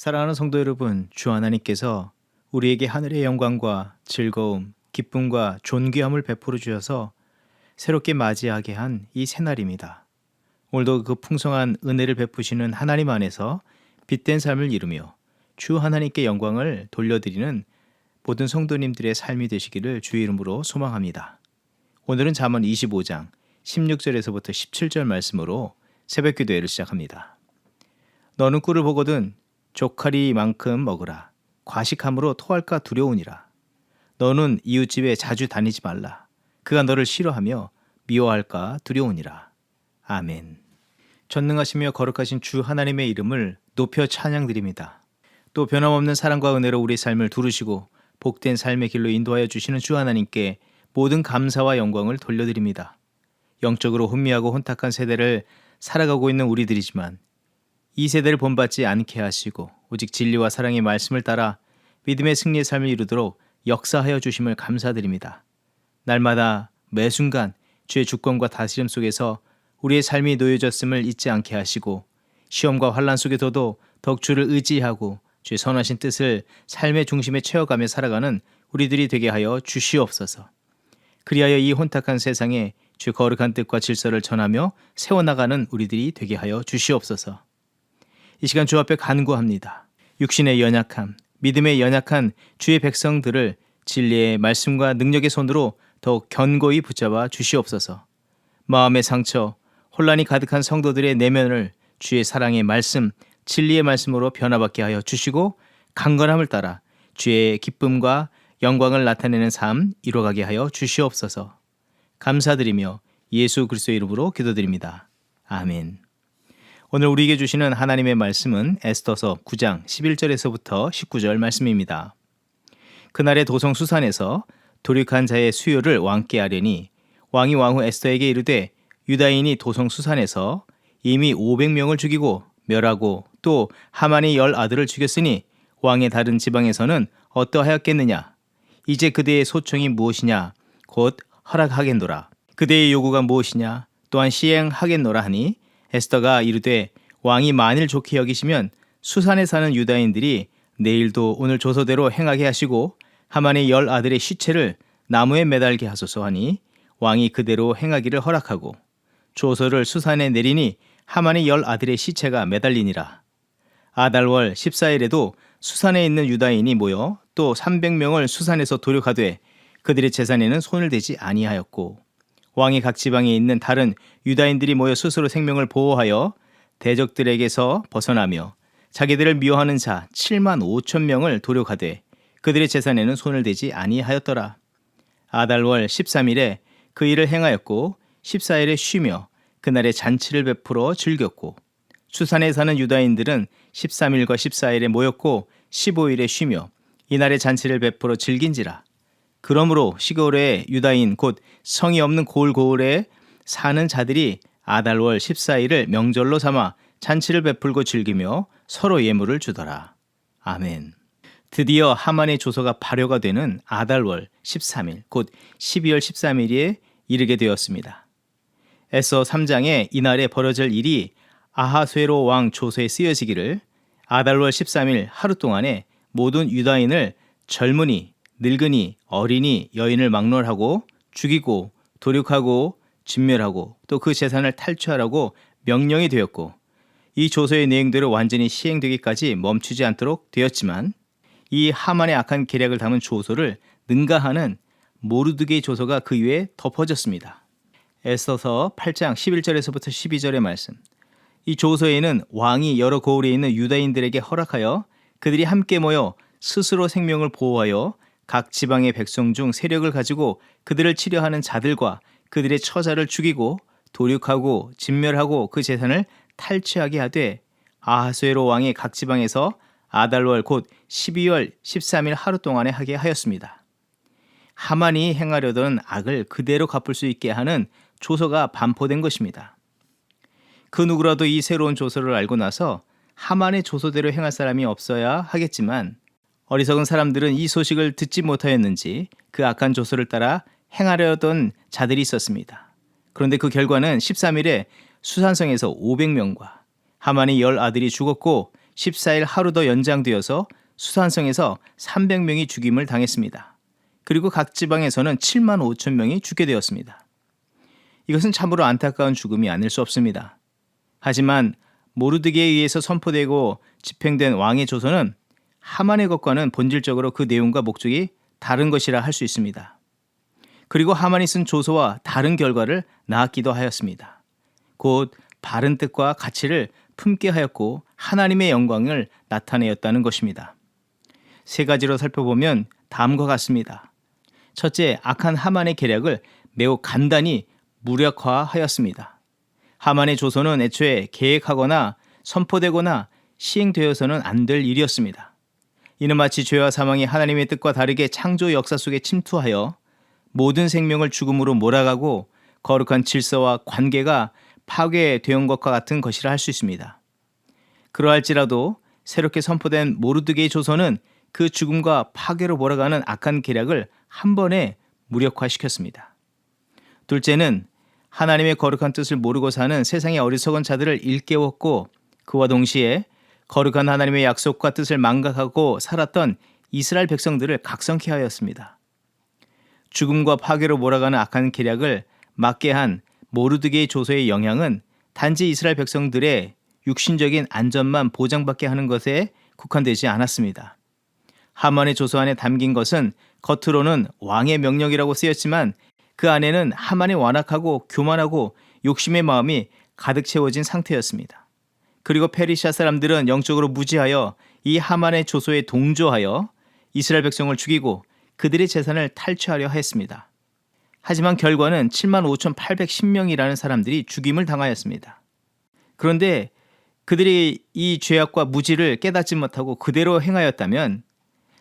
사랑하는 성도 여러분, 주 하나님께서 우리에게 하늘의 영광과 즐거움, 기쁨과 존귀함을 베풀어 주셔서 새롭게 맞이하게 한 이 새날입니다. 오늘도 그 풍성한 은혜를 베푸시는 하나님 안에서 빛된 삶을 이루며 주 하나님께 영광을 돌려드리는 모든 성도님들의 삶이 되시기를 주의 이름으로 소망합니다. 오늘은 잠언 25장 16절에서부터 17절 말씀으로 새벽 기도회를 시작합니다. 너는 꿀을 보거든 조카리만큼 먹으라. 과식함으로 토할까 두려우니라. 너는 이웃집에 자주 다니지 말라. 그가 너를 싫어하며 미워할까 두려우니라. 아멘. 전능하시며 거룩하신 주 하나님의 이름을 높여 찬양드립니다. 또 변함없는 사랑과 은혜로 우리 삶을 두르시고 복된 삶의 길로 인도하여 주시는 주 하나님께 모든 감사와 영광을 돌려드립니다. 영적으로 혼미하고 혼탁한 세대를 살아가고 있는 우리들이지만 이 세대를 본받지 않게 하시고 오직 진리와 사랑의 말씀을 따라 믿음의 승리의 삶을 이루도록 역사하여 주심을 감사드립니다. 날마다 매 순간 주의 주권과 다스림 속에서 우리의 삶이 놓여졌음을 잊지 않게 하시고 시험과 환란 속에서도 더욱 주를 의지하고 주의 선하신 뜻을 삶의 중심에 채워가며 살아가는 우리들이 되게 하여 주시옵소서. 그리하여 이 혼탁한 세상에 주 거룩한 뜻과 질서를 전하며 세워나가는 우리들이 되게 하여 주시옵소서. 이 시간 주 앞에 간구합니다. 육신의 연약함, 믿음의 연약한 주의 백성들을 진리의 말씀과 능력의 손으로 더욱 견고히 붙잡아 주시옵소서. 마음의 상처, 혼란이 가득한 성도들의 내면을 주의 사랑의 말씀, 진리의 말씀으로 변화받게 하여 주시고 강건함을 따라 주의 기쁨과 영광을 나타내는 삶 이루어가게 하여 주시옵소서. 감사드리며 예수 그리스도의 이름으로 기도드립니다. 아멘. 오늘 우리에게 주시는 하나님의 말씀은 에스더서 9장 11절에서부터 19절 말씀입니다. 그날의 도성 수산에서 도륙한 자의 수요를 왕께 하려니 왕이 왕후 에스더에게 이르되 유다인이 도성 수산에서 이미 500명을 죽이고 멸하고 또 하만이 열 아들을 죽였으니 왕의 다른 지방에서는 어떠하였겠느냐? 이제 그대의 소청이 무엇이냐? 곧 허락하겠노라. 그대의 요구가 무엇이냐? 또한 시행하겠노라 하니 에스더가 이르되 왕이 만일 좋게 여기시면 수산에 사는 유다인들이 내일도 오늘 조서대로 행하게 하시고 하만의 열 아들의 시체를 나무에 매달게 하소서 하니 왕이 그대로 행하기를 허락하고 조서를 수산에 내리니 하만의 열 아들의 시체가 매달리니라. 아달월 14일에도 수산에 있는 유다인이 모여 또 300명을 수산에서 도륙하되 그들의 재산에는 손을 대지 아니하였고 왕이 각 지방에 있는 다른 유다인들이 모여 스스로 생명을 보호하여 대적들에게서 벗어나며 자기들을 미워하는 자 7만 5천 명을 도륙하되 그들의 재산에는 손을 대지 아니하였더라. 아달월 13일에 그 일을 행하였고 14일에 쉬며 그날에 잔치를 베풀어 즐겼고 수산에 사는 유다인들은 13일과 14일에 모였고 15일에 쉬며 이날의 잔치를 베풀어 즐긴지라. 그러므로 시골의 유다인 곧 성이 없는 고을고을에 사는 자들이 아달월 14일을 명절로 삼아 잔치를 베풀고 즐기며 서로 예물을 주더라. 아멘. 드디어 하만의 조서가 발효가 되는 아달월 13일, 곧 12월 13일에 이르게 되었습니다. 에서 3장에 이날에 벌어질 일이 아하쇠로 왕 조서에 쓰여지기를 아달월 13일 하루 동안에 모든 유다인을 젊은이, 늙은이, 어린이, 여인을 막론하고 죽이고 도륙하고 진멸하고 또 그 재산을 탈취하라고 명령이 되었고 이 조서의 내용대로 완전히 시행되기까지 멈추지 않도록 되었지만 이 하만의 악한 계략을 담은 조서를 능가하는 모르드게의 조서가 그 위에 덮어졌습니다. 에서서 8장 11절에서부터 12절의 말씀. 이 조서에는 왕이 여러 고을에 있는 유다인들에게 허락하여 그들이 함께 모여 스스로 생명을 보호하여 각 지방의 백성 중 세력을 가지고 그들을 치려하는 자들과 그들의 처자를 죽이고 도륙하고 진멸하고 그 재산을 탈취하게 하되 아하수에로 왕이 각 지방에서 아달월 곧 12월 13일 하루 동안에 하게 하였습니다. 하만이 행하려던 악을 그대로 갚을 수 있게 하는 조서가 반포된 것입니다. 그 누구라도 이 새로운 조서를 알고 나서 하만의 조서대로 행할 사람이 없어야 하겠지만 어리석은 사람들은 이 소식을 듣지 못하였는지 그 악한 조서를 따라 행하려던 자들이 있었습니다. 그런데 그 결과는 13일에 수산성에서 500명과 하만의 열 아들이 죽었고 14일 하루 더 연장되어서 수산성에서 300명이 죽임을 당했습니다. 그리고 각 지방에서는 7만 5천 명이 죽게 되었습니다. 이것은 참으로 안타까운 죽음이 아닐 수 없습니다. 하지만 모르드게에 의해서 선포되고 집행된 왕의 조서는 하만의 것과는 본질적으로 그 내용과 목적이 다른 것이라 할 수 있습니다. 그리고 하만이 쓴 조서와 다른 결과를 낳았기도 하였습니다. 곧 바른 뜻과 가치를 품게 하였고 하나님의 영광을 나타내었다는 것입니다. 세 가지로 살펴보면 다음과 같습니다. 첫째, 악한 하만의 계략을 매우 간단히 무력화하였습니다. 하만의 조서는 애초에 계획하거나 선포되거나 시행되어서는 안 될 일이었습니다. 이는 마치 죄와 사망이 하나님의 뜻과 다르게 창조 역사 속에 침투하여 모든 생명을 죽음으로 몰아가고 거룩한 질서와 관계가 파괴되온 것과 같은 것이라 할 수 있습니다. 그러할지라도 새롭게 선포된 모르드게의 조서는 그 죽음과 파괴로 몰아가는 악한 계략을 한 번에 무력화시켰습니다. 둘째는 하나님의 거룩한 뜻을 모르고 사는 세상의 어리석은 자들을 일깨웠고 그와 동시에 거룩한 하나님의 약속과 뜻을 망각하고 살았던 이스라엘 백성들을 각성케 하였습니다. 죽음과 파괴로 몰아가는 악한 계략을 막게 한 모르드게의 조서의 영향은 단지 이스라엘 백성들의 육신적인 안전만 보장받게 하는 것에 국한되지 않았습니다. 하만의 조서 안에 담긴 것은 겉으로는 왕의 명령이라고 쓰였지만 그 안에는 하만의 완악하고 교만하고 욕심의 마음이 가득 채워진 상태였습니다. 그리고 페리시아 사람들은 영적으로 무지하여 이 하만의 조소에 동조하여 이스라엘 백성을 죽이고 그들의 재산을 탈취하려 했습니다. 하지만 결과는 7만 5,810명이라는 사람들이 죽임을 당하였습니다. 그런데 그들이 이 죄악과 무지를 깨닫지 못하고 그대로 행하였다면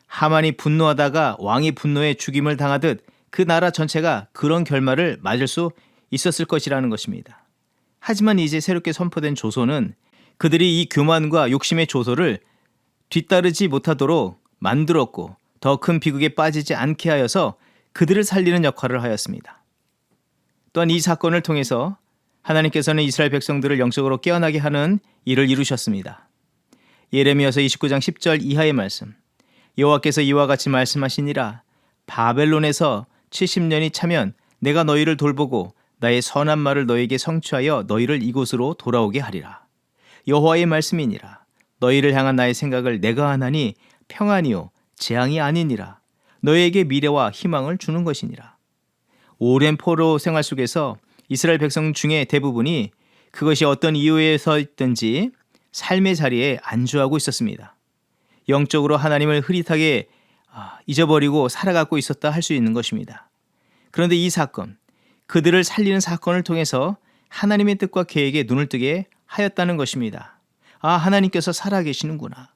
하만이 분노하다가 왕이 분노에 죽임을 당하듯 그 나라 전체가 그런 결말을 맞을 수 있었을 것이라는 것입니다. 하지만 이제 새롭게 선포된 조소는 그들이 이 교만과 욕심의 조소를 뒤따르지 못하도록 만들었고 더 큰 비극에 빠지지 않게 하여서 그들을 살리는 역할을 하였습니다. 또한 이 사건을 통해서 하나님께서는 이스라엘 백성들을 영적으로 깨어나게 하는 일을 이루셨습니다. 예레미야서 29장 10절 이하의 말씀. 여호와께서 이와 같이 말씀하시니라 바벨론에서 70년이 차면 내가 너희를 돌보고 나의 선한 말을 너에게 성취하여 너희를 이곳으로 돌아오게 하리라. 여호와의 말씀이니라. 너희를 향한 나의 생각을 내가 하나니 평안이요 재앙이 아니니라. 너희에게 미래와 희망을 주는 것이니라. 오랜 포로 생활 속에서 이스라엘 백성 중에 대부분이 그것이 어떤 이유에서 있든지 삶의 자리에 안주하고 있었습니다. 영적으로 하나님을 흐릿하게 아, 잊어버리고 살아가고 있었다 할 수 있는 것입니다. 그런데 이 사건, 그들을 살리는 사건을 통해서 하나님의 뜻과 계획에 눈을 뜨게 하였다는 것입니다. 아, 하나님께서 살아계시는구나.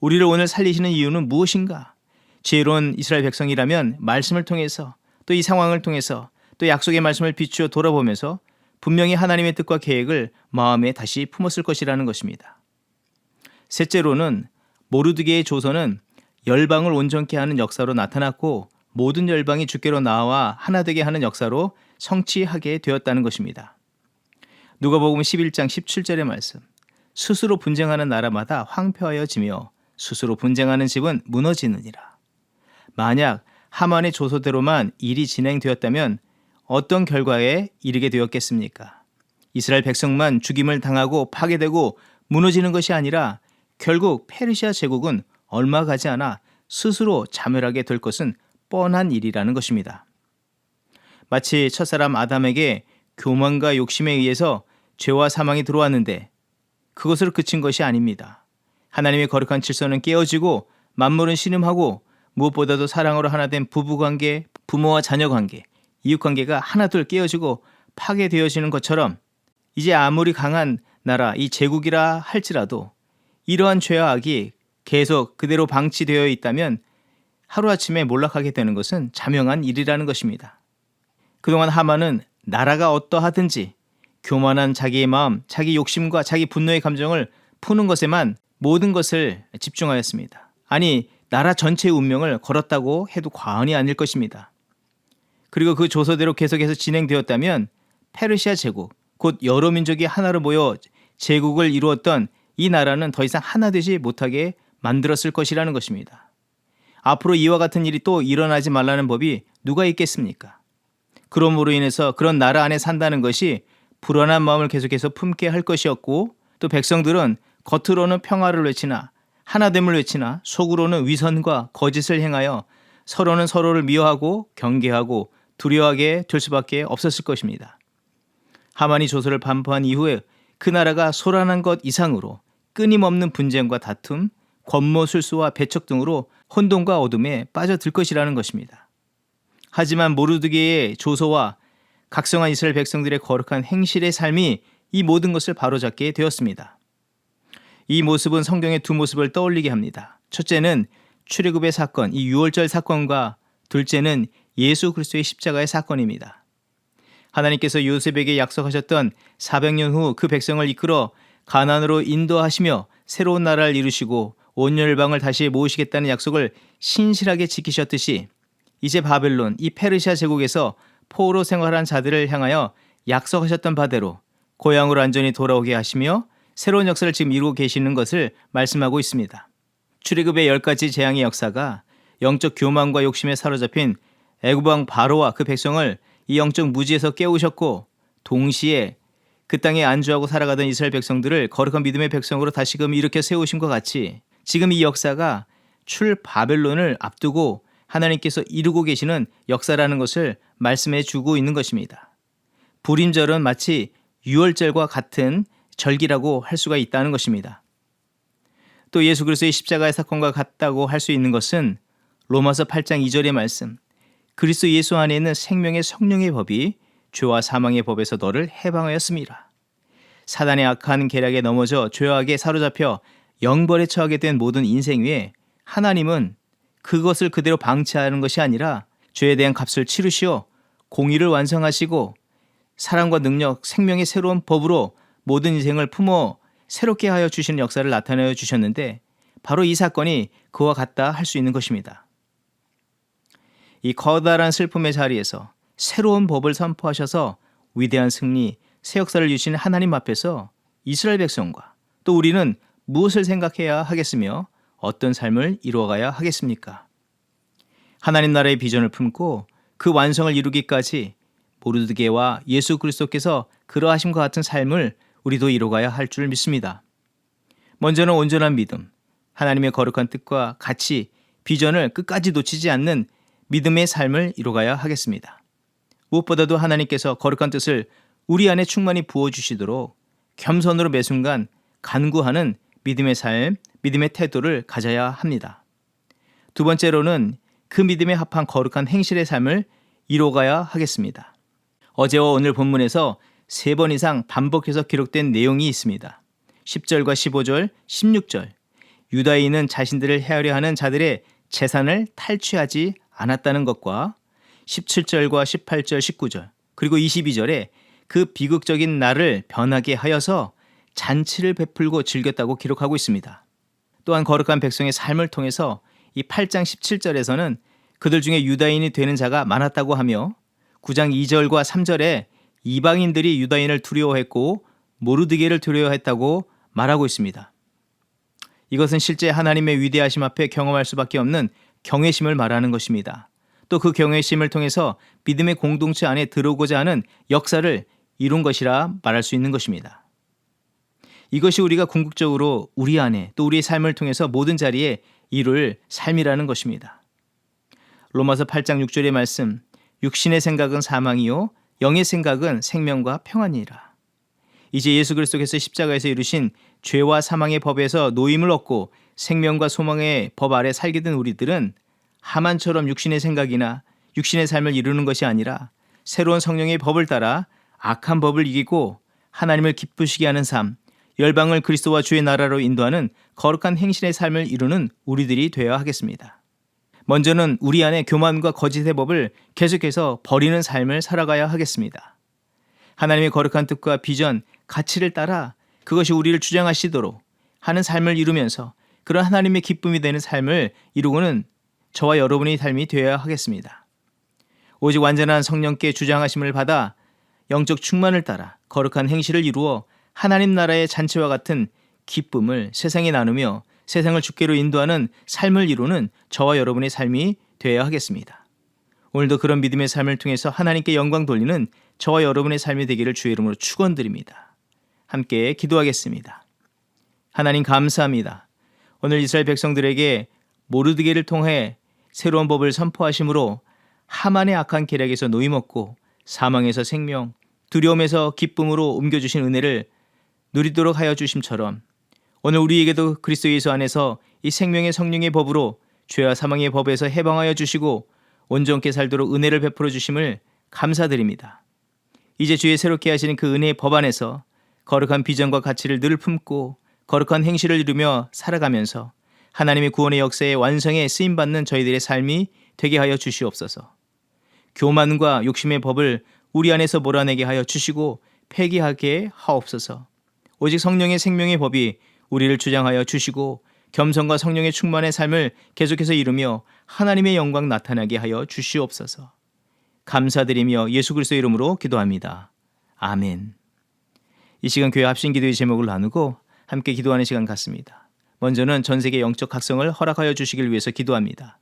우리를 오늘 살리시는 이유는 무엇인가? 지혜로운 이스라엘 백성이라면 말씀을 통해서 또 이 상황을 통해서 또 약속의 말씀을 비추어 돌아보면서 분명히 하나님의 뜻과 계획을 마음에 다시 품었을 것이라는 것입니다. 셋째로는 모르드게의 조선은 열방을 온전케 하는 역사로 나타났고 모든 열방이 주께로 나와 하나 되게 하는 역사로 성취하게 되었다는 것입니다. 누가복음 11장 17절의 말씀. 스스로 분쟁하는 나라마다 황폐하여지며 스스로 분쟁하는 집은 무너지느니라. 만약 하만의 조소대로만 일이 진행되었다면 어떤 결과에 이르게 되었겠습니까? 이스라엘 백성만 죽임을 당하고 파괴되고 무너지는 것이 아니라 결국 페르시아 제국은 얼마 가지 않아 스스로 자멸하게 될 것은 뻔한 일이라는 것입니다. 마치 첫사람 아담에게 교만과 욕심에 의해서 죄와 사망이 들어왔는데 그것으로 그친 것이 아닙니다. 하나님의 거룩한 질서는 깨어지고 만물은 신음하고 무엇보다도 사랑으로 하나 된 부부관계, 부모와 자녀 관계, 이웃관계가 하나둘 깨어지고 파괴되어지는 것처럼 이제 아무리 강한 나라 이 제국이라 할지라도 이러한 죄와 악이 계속 그대로 방치되어 있다면 하루아침에 몰락하게 되는 것은 자명한 일이라는 것입니다. 그동안 하만은 나라가 어떠하든지 교만한 자기의 마음, 자기 욕심과 자기 분노의 감정을 푸는 것에만 모든 것을 집중하였습니다. 아니, 나라 전체의 운명을 걸었다고 해도 과언이 아닐 것입니다. 그리고 그 조서대로 계속해서 진행되었다면 페르시아 제국, 곧 여러 민족이 하나로 모여 제국을 이루었던 이 나라는 더 이상 하나 되지 못하게 만들었을 것이라는 것입니다. 앞으로 이와 같은 일이 또 일어나지 말라는 법이 누가 있겠습니까? 그러므로 인해서 그런 나라 안에 산다는 것이 불안한 마음을 계속해서 품게 할 것이었고 또 백성들은 겉으로는 평화를 외치나 하나됨을 외치나 속으로는 위선과 거짓을 행하여 서로는 서로를 미워하고 경계하고 두려워하게 될 수밖에 없었을 것입니다. 하만이 조서를 반포한 이후에 그 나라가 소란한 것 이상으로 끊임없는 분쟁과 다툼, 권모 술수와 배척 등으로 혼돈과 어둠에 빠져들 것이라는 것입니다. 하지만 모르드게의 조서와 각성한 이스라엘 백성들의 거룩한 행실의 삶이 이 모든 것을 바로잡게 되었습니다. 이 모습은 성경의 두 모습을 떠올리게 합니다. 첫째는 출애굽의 사건, 이 유월절 사건과 둘째는 예수 그리스도의 십자가의 사건입니다. 하나님께서 요셉에게 약속하셨던 400년 후 그 백성을 이끌어 가난으로 인도하시며 새로운 나라를 이루시고 온 열방을 다시 모으시겠다는 약속을 신실하게 지키셨듯이 이제 바벨론 이 페르시아 제국에서 포로 생활한 자들을 향하여 약속하셨던 바대로 고향으로 안전히 돌아오게 하시며 새로운 역사를 지금 이루고 계시는 것을 말씀하고 있습니다. 출애굽의 열 가지 재앙의 역사가 영적 교만과 욕심에 사로잡힌 애굽왕 바로와 그 백성을 이 영적 무지에서 깨우셨고 동시에 그 땅에 안주하고 살아가던 이스라엘 백성들을 거룩한 믿음의 백성으로 다시금 일으켜 세우신 것 같이 지금 이 역사가 출 바벨론을 앞두고 하나님께서 이루고 계시는 역사라는 것을 말씀해 주고 있는 것입니다. 불임절은 마치 유월절과 같은 절기라고 할 수가 있다는 것입니다. 또 예수 그리스도의 십자가의 사건과 같다고 할 수 있는 것은 로마서 8장 2절의 말씀 그리스도 예수 안에 있는 생명의 성령의 법이 죄와 사망의 법에서 너를 해방하였습니다. 사단의 악한 계략에 넘어져 죄악에 사로잡혀 영벌에 처하게 된 모든 인생 위에 하나님은 그것을 그대로 방치하는 것이 아니라 죄에 대한 값을 치르시어 공의를 완성하시고 사랑과 능력, 생명의 새로운 법으로 모든 인생을 품어 새롭게 하여 주시는 역사를 나타내어 주셨는데 바로 이 사건이 그와 같다 할 수 있는 것입니다. 이 커다란 슬픔의 자리에서 새로운 법을 선포하셔서 위대한 승리, 새 역사를 주시는 하나님 앞에서 이스라엘 백성과 또 우리는 무엇을 생각해야 하겠으며 어떤 삶을 이루어가야 하겠습니까? 하나님 나라의 비전을 품고 그 완성을 이루기까지 모르드게와 예수 그리스도께서 그러하심과 같은 삶을 우리도 이루어가야 할 줄 믿습니다. 먼저는 온전한 믿음, 하나님의 거룩한 뜻과 같이 비전을 끝까지 놓치지 않는 믿음의 삶을 이루어가야 하겠습니다. 무엇보다도 하나님께서 거룩한 뜻을 우리 안에 충만히 부어주시도록 겸손으로 매 순간 간구하는 믿음의 삶, 믿음의 태도를 가져야 합니다. 두 번째로는 그 믿음에 합한 거룩한 행실의 삶을 이루어가야 하겠습니다. 어제와 오늘 본문에서 세 번 이상 반복해서 기록된 내용이 있습니다. 10절과 15절, 16절. 유다인은 자신들을 헤아려 하는 자들의 재산을 탈취하지 않았다는 것과 17절과 18절, 19절, 그리고 22절에 그 비극적인 날을 변하게 하여서 잔치를 베풀고 즐겼다고 기록하고 있습니다. 또한 거룩한 백성의 삶을 통해서 이 8장 17절에서는 그들 중에 유다인이 되는 자가 많았다고 하며 9장 2절과 3절에 이방인들이 유다인을 두려워했고 모르드게를 두려워했다고 말하고 있습니다. 이것은 실제 하나님의 위대하심 앞에 경험할 수밖에 없는 경외심을 말하는 것입니다. 또 그 경외심을 통해서 믿음의 공동체 안에 들어오고자 하는 역사를 이룬 것이라 말할 수 있는 것입니다. 이것이 우리가 궁극적으로 우리 안에 또 우리의 삶을 통해서 모든 자리에 이룰 삶이라는 것입니다. 로마서 8장 6절의 말씀 육신의 생각은 사망이요 영의 생각은 생명과 평안이라. 이제 예수 그리스도께서 십자가에서 이루신 죄와 사망의 법에서 노임을 얻고 생명과 소망의 법 아래 살게 된 우리들은 하만처럼 육신의 생각이나 육신의 삶을 이루는 것이 아니라 새로운 성령의 법을 따라 악한 법을 이기고 하나님을 기쁘시게 하는 삶, 열방을 그리스도와 주의 나라로 인도하는 거룩한 행실의 삶을 이루는 우리들이 되어야 하겠습니다. 먼저는 우리 안에 교만과 거짓의 법을 계속해서 버리는 삶을 살아가야 하겠습니다. 하나님의 거룩한 뜻과 비전, 가치를 따라 그것이 우리를 주장하시도록 하는 삶을 이루면서 그런 하나님의 기쁨이 되는 삶을 이루고는 저와 여러분의 삶이 되어야 하겠습니다. 오직 완전한 성령께 주장하심을 받아 영적 충만을 따라 거룩한 행실을 이루어 하나님 나라의 잔치와 같은 기쁨을 세상에 나누며 세상을 주께로 인도하는 삶을 이루는 저와 여러분의 삶이 되어야 하겠습니다. 오늘도 그런 믿음의 삶을 통해서 하나님께 영광 돌리는 저와 여러분의 삶이 되기를 주의 이름으로 축원드립니다. 함께 기도하겠습니다. 하나님 감사합니다. 오늘 이스라엘 백성들에게 모르드게를 통해 새로운 법을 선포하심으로 하만의 악한 계략에서 노임없고 사망에서 생명, 두려움에서 기쁨으로 옮겨주신 은혜를 누리도록 하여 주심처럼 오늘 우리에게도 그리스도 예수 안에서 이 생명의 성령의 법으로 죄와 사망의 법에서 해방하여 주시고 온전케 살도록 은혜를 베풀어 주심을 감사드립니다. 이제 주의 새롭게 하시는 그 은혜의 법 안에서 거룩한 비전과 가치를 늘 품고 거룩한 행실을 이루며 살아가면서 하나님의 구원의 역사의 완성에 쓰임 받는 저희들의 삶이 되게 하여 주시옵소서. 교만과 욕심의 법을 우리 안에서 몰아내게 하여 주시고 폐기하게 하옵소서. 오직 성령의 생명의 법이 우리를 주장하여 주시고 겸손과 성령의 충만의 삶을 계속해서 이루며 하나님의 영광 나타나게 하여 주시옵소서. 감사드리며 예수 그리스도 이름으로 기도합니다. 아멘. 이 시간 교회 합심 기도의 제목을 나누고 함께 기도하는 시간 같습니다. 먼저는 전 세계 영적 각성을 허락하여 주시길 위해서 기도합니다.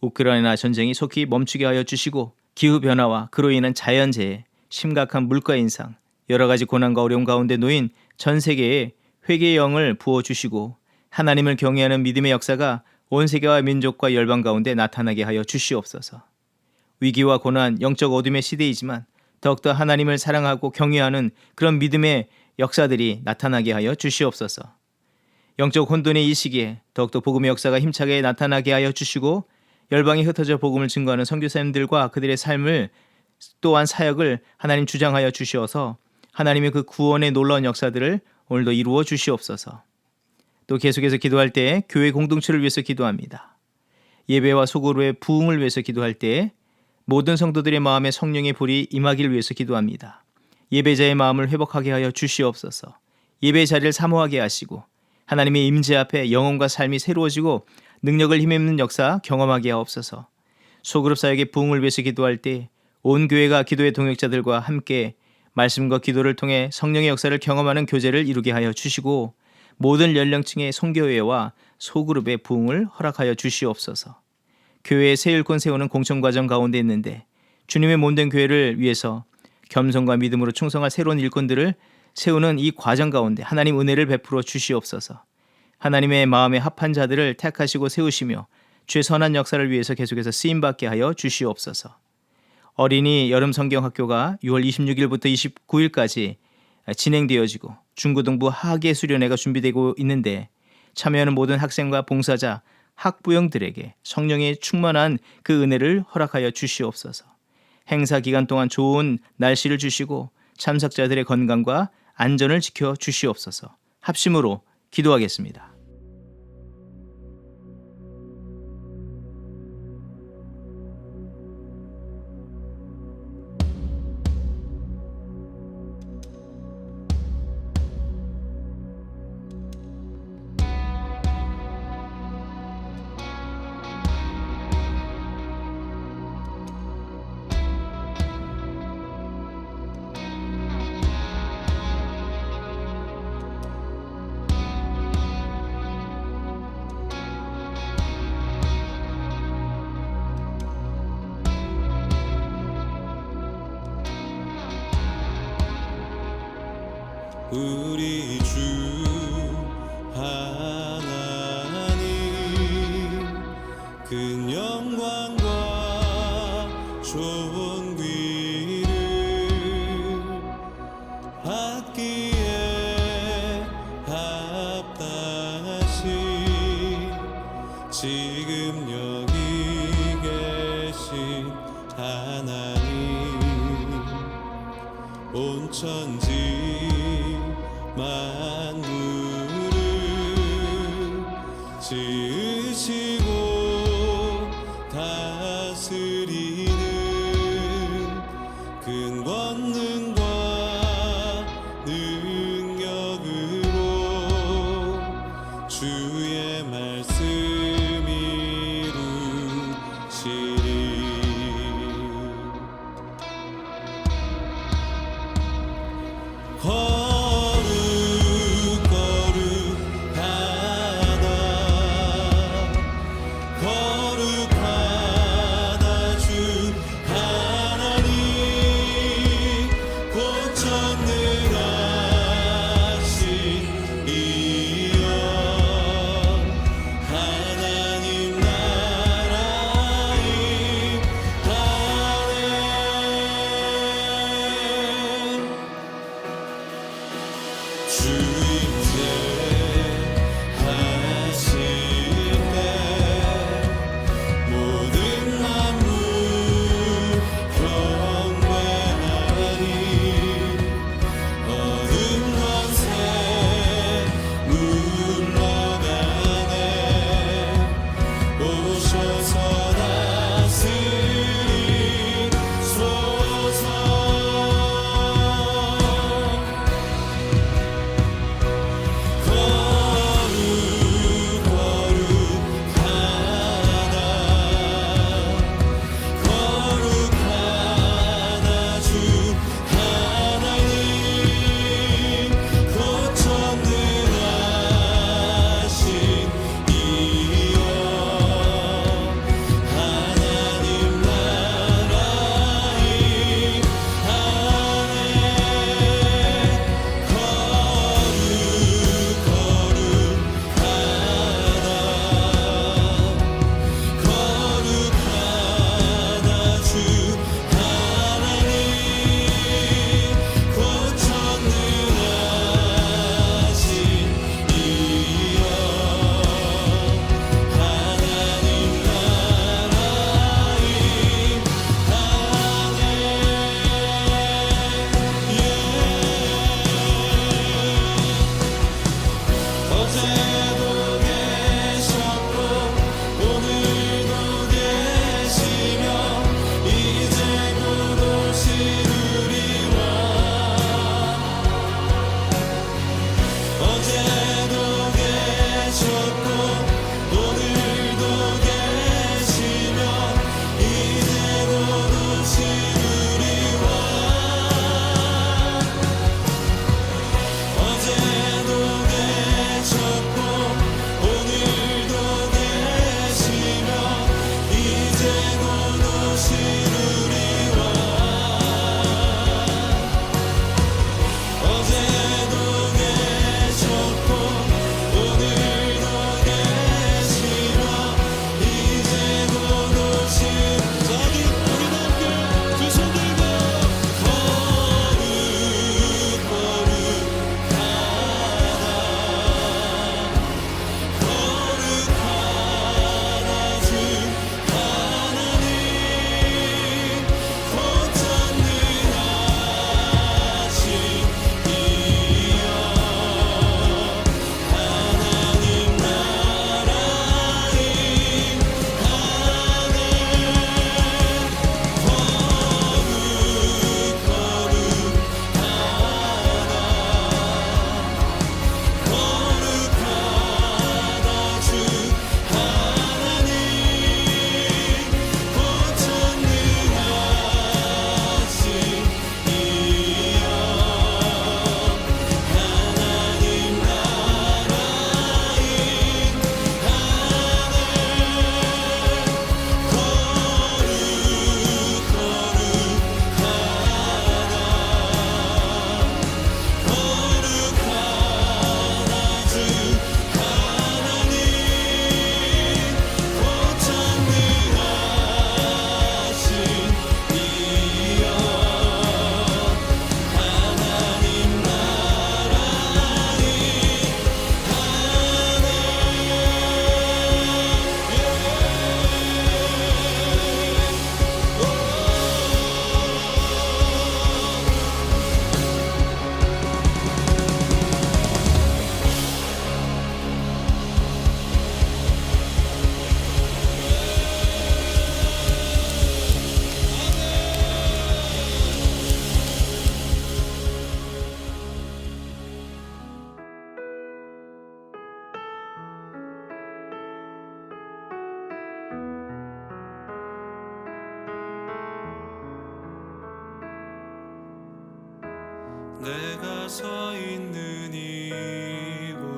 우크라이나 전쟁이 속히 멈추게 하여 주시고 기후 변화와 그로 인한 자연 재해, 심각한 물가 인상, 여러 가지 고난과 어려움 가운데 놓인 전 세계에 회개의 영을 부어 주시고 하나님을 경외하는 믿음의 역사가 온 세계와 민족과 열방 가운데 나타나게 하여 주시옵소서. 위기와 고난, 영적 어둠의 시대이지만 더욱더 하나님을 사랑하고 경외하는 그런 믿음의 역사들이 나타나게 하여 주시옵소서. 영적 혼돈의 이 시기에 더욱더 복음의 역사가 힘차게 나타나게 하여 주시고 열방에 흩어져 복음을 증거하는 선교사님들과 그들의 삶을 또한 사역을 하나님 주장하여 주시어서 하나님의 그 구원의 놀라운 역사들을 오늘도 이루어 주시옵소서. 또 계속해서 기도할 때 교회 공동체를 위해서 기도합니다. 예배와 소고로의 부흥을 위해서 기도할 때 모든 성도들의 마음에 성령의 불이 임하기를 위해서 기도합니다. 예배자의 마음을 회복하게 하여 주시옵소서. 예배 자리를 사모하게 하시고 하나님의 임재 앞에 영혼과 삶이 새로워지고 능력을 힘입는 역사 경험하게 하옵소서. 소그룹 사역의 부흥을 위해서 기도할 때 온 교회가 기도의 동역자들과 함께 말씀과 기도를 통해 성령의 역사를 경험하는 교제를 이루게 하여 주시고 모든 연령층의 성교회와 소그룹의 부흥을 허락하여 주시옵소서. 교회의 새 일꾼 세우는 공천 과정 가운데 있는데 주님의 몸된 교회를 위해서 겸손과 믿음으로 충성할 새로운 일꾼들을 세우는 이 과정 가운데 하나님 은혜를 베풀어 주시옵소서. 하나님의 마음에 합한 자들을 택하시고 세우시며 주의 선한 역사를 위해서 계속해서 쓰임 받게 하여 주시옵소서. 어린이 여름 성경 학교가 6월 26일부터 29일까지 진행되어지고 중고등부 하계 수련회가 준비되고 있는데 참여하는 모든 학생과 봉사자, 학부형들에게 성령의 충만한 그 은혜를 허락하여 주시옵소서. 행사 기간 동안 좋은 날씨를 주시고 참석자들의 건강과 안전을 지켜 주시옵소서. 합심으로 기도하겠습니다. 만물을 지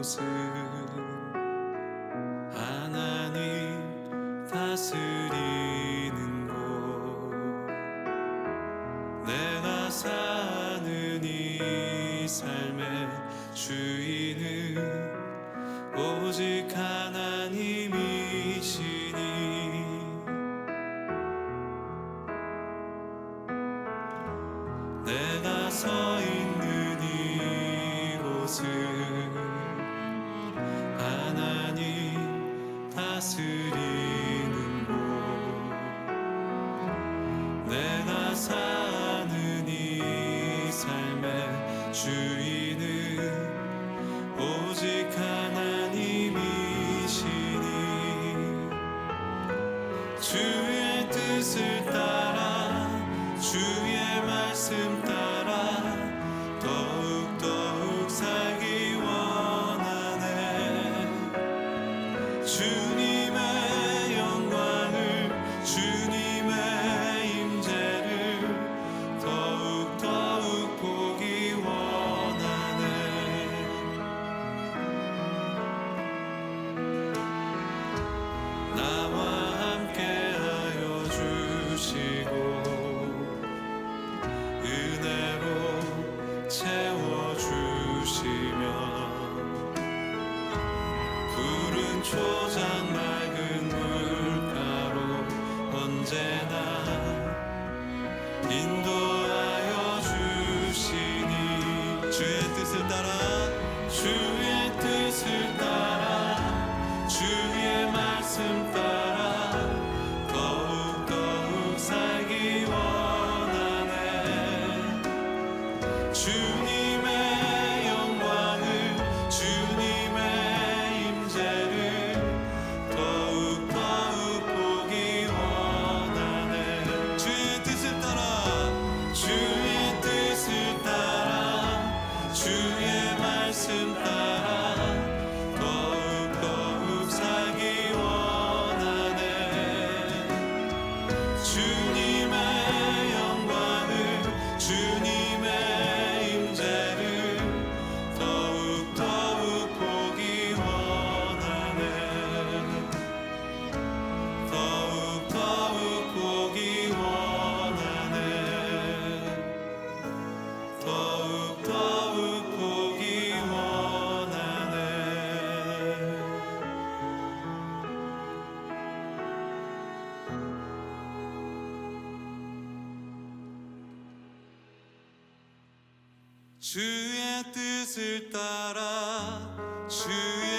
모습 하나님 다스리는 곳. 내가 사는 이삶 주의 뜻을 따라 주의